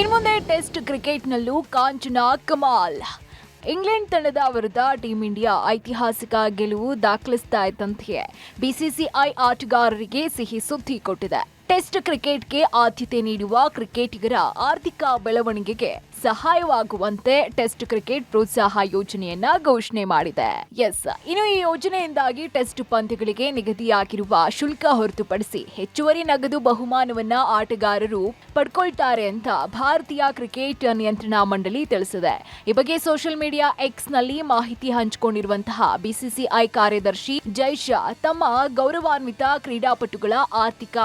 ಇನ್ಮುಂದೆ ಟೆಸ್ಟ್ ಕ್ರಿಕೆಟ್ನಲ್ಲೂ ಕಾಂಚನ ಕಮಾಲ್. ಇಂಗ್ಲೆಂಡ್ ತಂಡದ ವಿರುದ್ಧ ಟೀಂ ಇಂಡಿಯಾ ಐತಿಹಾಸಿಕ ಗೆಲುವು ದಾಖಲಿಸ್ತಾ ಇದ್ದಂತೆಯೇ. ಬಿಸಿಸಿಐ ಆಟಗಾರರಿಗೆ ಸಿಹಿ ಸುದ್ದಿ ಕೊಟ್ಟಿದೆ. ಟೆಸ್ಟ್ ಕ್ರಿಕೆಟ್ಗೆ ಆದ್ಯತೆ ನೀಡುವ ಕ್ರಿಕೆಟಿಗರ ಆರ್ಥಿಕ ಬೆಳವಣಿಗೆಗೆ ಸಹಾಯವಾಗುವಂತೆ ಟೆಸ್ಟ್ ಕ್ರಿಕೆಟ್ ಪ್ರೋತ್ಸಾಹ ಯೋಜನೆಯನ್ನ ಘೋಷಣೆ ಮಾಡಿದೆ. ಎಸ್, ಇನ್ನು ಈ ಯೋಜನೆಯಿಂದಾಗಿ ಟೆಸ್ಟ್ ಪಂದ್ಯಗಳಿಗೆ ನಿಗದಿಯಾಗಿರುವ ಶುಲ್ಕ ಹೊರತುಪಡಿಸಿ ಹೆಚ್ಚುವರಿ ನಗದು ಬಹುಮಾನವನ್ನ ಆಟಗಾರರು ಪಡ್ಕೊಳ್ತಾರೆ ಅಂತ ಭಾರತೀಯ ಕ್ರಿಕೆಟ್ ನಿಯಂತ್ರಣ ಮಂಡಳಿ ತಿಳಿಸಿದೆ. ಈ ಬಗ್ಗೆ ಸೋಷಿಯಲ್ ಮೀಡಿಯಾ ಎಕ್ಸ್ನಲ್ಲಿ ಮಾಹಿತಿ ಹಂಚಿಕೊಂಡಿರುವಂತಹ ಬಿಸಿಸಿಐ ಕಾರ್ಯದರ್ಶಿ ಜೈಶಾ ತಮ್ಮ ಗೌರವಾನ್ವಿತ ಕ್ರೀಡಾಪಟುಗಳ ಆರ್ಥಿಕ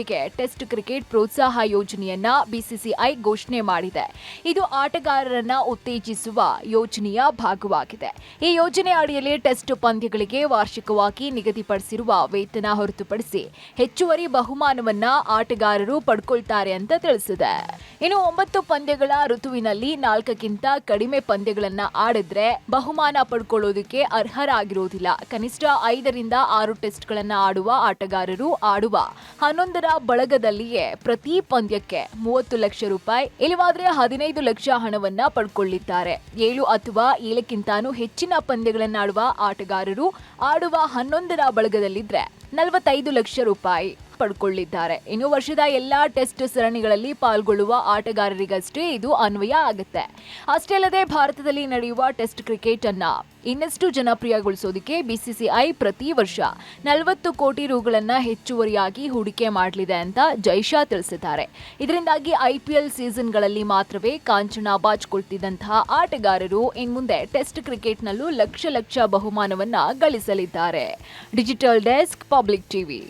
ಬೆಳವಣಿಗೆಗೆ ಟೆಸ್ಟ್ ಕ್ರಿಕೆಟ್ ಪ್ರೋತ್ಸಾಹ ಯೋಜನೆಯನ್ನ ಬಿಸಿಸಿಐ ಘೋಷಣೆ ಮಾಡಿದೆ. ಇದು ಆಟಗಾರರನ್ನ ಉತ್ತೇಜಿಸುವ ಯೋಜನೆಯ ಭಾಗವಾಗಿದೆ. ಈ ಯೋಜನೆ ಅಡಿಯಲ್ಲಿ ಟೆಸ್ಟ್ ಪಂದ್ಯಗಳಿಗೆ ವಾರ್ಷಿಕವಾಗಿ ನಿಗದಿಪಡಿಸಿರುವ ವೇತನ ಹೊರತುಪಡಿಸಿ ಹೆಚ್ಚುವರಿ ಬಹುಮಾನವನ್ನ ಆಟಗಾರರು ಪಡ್ಕೊಳ್ತಾರೆ ಅಂತ ತಿಳಿಸಿದೆ. ಇನ್ನು ಒಂಬತ್ತು ಪಂದ್ಯಗಳ ಋತುವಿನಲ್ಲಿ ನಾಲ್ಕಕ್ಕಿಂತ ಕಡಿಮೆ ಪಂದ್ಯಗಳನ್ನ ಆಡಿದ್ರೆ ಬಹುಮಾನ ಪಡ್ಕೊಳ್ಳೋದಕ್ಕೆ ಅರ್ಹರಾಗಿರೋದಿಲ್ಲ. ಕನಿಷ್ಠ ಐದರಿಂದ ಆರು ಟೆಸ್ಟ್ಗಳನ್ನು ಆಡುವ ಆಟಗಾರರು ಆಡುವ ಹನ್ನೊಂದರ ಬಳಗದಲ್ಲಿಯೇ ಪ್ರತಿ ಪಂದ್ಯಕ್ಕೆ ಮೂವತ್ತು ಲಕ್ಷ ರೂಪಾಯಿ ಇಲ್ಲವಾದ್ರೆ ಹದಿನೈದು ಲಕ್ಷ ಹಣವನ್ನ ಪಡ್ಕೊಳ್ಳಿದ್ದಾರೆ. ಏಳು ಅಥವಾ ಏಳಕ್ಕಿಂತಾನು ಹೆಚ್ಚಿನ ಪಂದ್ಯಗಳನ್ನಾಡುವ ಆಟಗಾರರು ಆಡುವ ಹನ್ನೊಂದರ ಬಳಗದಲ್ಲಿದ್ರೆ ನಲವತ್ತೈದು ಲಕ್ಷ ರೂಪಾಯಿ. ಪಡ್ಕೊಳ್ಳಿದ್ದಾರೆ. ಇನ್ನು ವರ್ಷದ ಎಲ್ಲಾ ಟೆಸ್ಟ್ ಸರಣಿಗಳಲ್ಲಿ ಪಾಲ್ಗೊಳ್ಳುವ ಆಟಗಾರರಿಗಷ್ಟೇ ಇದು ಅನ್ವಯ ಆಗುತ್ತೆ. ಅಷ್ಟೇ ಅಲ್ಲದೆ ಭಾರತದಲ್ಲಿ ನಡೆಯುವ ಟೆಸ್ಟ್ ಕ್ರಿಕೆಟ್ ಅನ್ನ ಇನ್ನಷ್ಟು ಜನಪ್ರಿಯಗೊಳಿಸೋದಕ್ಕೆ ಬಿಸಿಸಿಐ ಪ್ರತಿ ವರ್ಷ ನಲವತ್ತು ಕೋಟಿ ರುಗಳನ್ನ ಹೆಚ್ಚುವರಿಯಾಗಿ ಹೂಡಿಕೆ ಮಾಡಲಿದೆ ಅಂತ ಜೈಶಾ ತಿಳಿಸಿದ್ದಾರೆ. ಇದರಿಂದಾಗಿ ಐಪಿಎಲ್ ಸೀಸನ್ಗಳಲ್ಲಿ ಮಾತ್ರವೇ ಕಾಂಚನ ಬಾಚಿಕೊಳ್ತಿದ್ದಂತಹ ಆಟಗಾರರು ಇನ್ಮುಂದೆ ಟೆಸ್ಟ್ ಕ್ರಿಕೆಟ್ನಲ್ಲೂ ಲಕ್ಷ ಲಕ್ಷ ಬಹುಮಾನವನ್ನ ಗಳಿಸಲಿದ್ದಾರೆ. Digital desk, public TV.